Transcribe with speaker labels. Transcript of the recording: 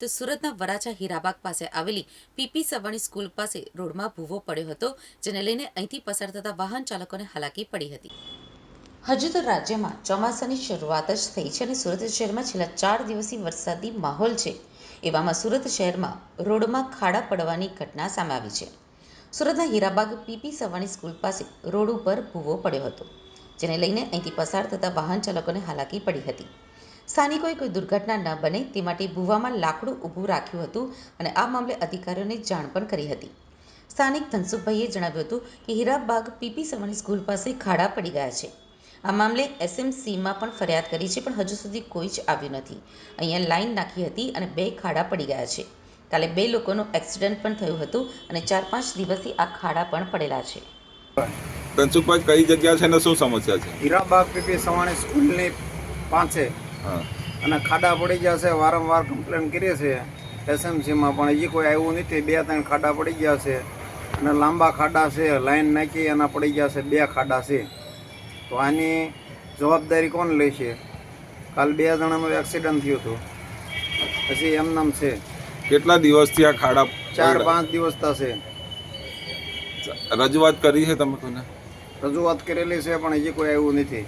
Speaker 1: તો સુરતના વરાછા હીરાબાગ પાસે આવેલી પીપી સવાણી સ્કૂલ પાસે રોડમાં ભૂવો પડ્યો હતો, જેને લઈને અહીંથી પસાર થતા વાહન ચાલકોને હાલાકી પડી હતી. હજુ તો રાજ્યમાં ચોમાસાની શરૂઆત જ થઈ છે અને સુરત શહેરમાં છેલ્લા ચાર દિવસથી વરસાદી માહોલ છે. એવામાં સુરત શહેરમાં રોડમાં ખાડા પડવાની ઘટના સામે આવી છે. સુરતના હીરાબાગ પીપી સવાણી સ્કૂલ પાસે રોડ ઉપર ભૂવો પડ્યો હતો. જેને લઈને અહીંથી પસાર થતા વાહન ચાલકોને હાલાકી પડી હતી. સ્થાનિકોએ કોઈ દુર્ઘટના ન બને તે માટે ભૂવામાં લાકડું ઊભું રાખ્યું હતું અને આ મામલે અધિકારીઓને જાણ પણ કરી હતી. સ્થાનિક ધનસુખભાઈએ જણાવ્યું હતું કે હીરાબાગ પીપી સવાણી સ્કૂલ પાસે ખાડા પડી ગયા છે. આ મામલે એસએમસીમાં પણ ફરિયાદ કરી છે, પણ હજુ સુધી કોઈ જ આવ્યું નથી. અહીંયા લાઈન નાખી હતી અને બે ખાડા પડી ગયા છે. કાલે બે લોકોનું એક્સિડન્ટ પણ થયું હતું અને ચાર પાંચ દિવસથી આ ખાડા પણ પડેલા છે.
Speaker 2: ધનસુખભાઈ કઈ જગ્યા છે ને શું સમસ્યા છે?
Speaker 3: હીરાબાગ પીપી સવાણી સ્કૂલની પાસે. અને ખાડા પડી ગયા છે વારંવાર કમ્પ્લેન કરીએ છીએ. એસએમસીમાં પણ હજી કોઈ આવ્યું નથી બે ત્રણ ખાડા પડી ગયા છે. અને લાંબા ખાડા છે લાઈન નાખી એના પડી ગયા છે બે ખાડા છે. તો આની જવાબદારી કોણ લે છે? કાલ બે જણાનું એક્સિડન્ટ થયું હતું. પછી એમનામ છે.
Speaker 2: કેટલા દિવસથી આ ખાડા
Speaker 3: ચાર પાંચ દિવસ થશે.
Speaker 2: રજૂઆત કરી છે તમે કોને
Speaker 3: રજૂઆત કરેલી છે પણ હજી કોઈ આવ્યું નથી.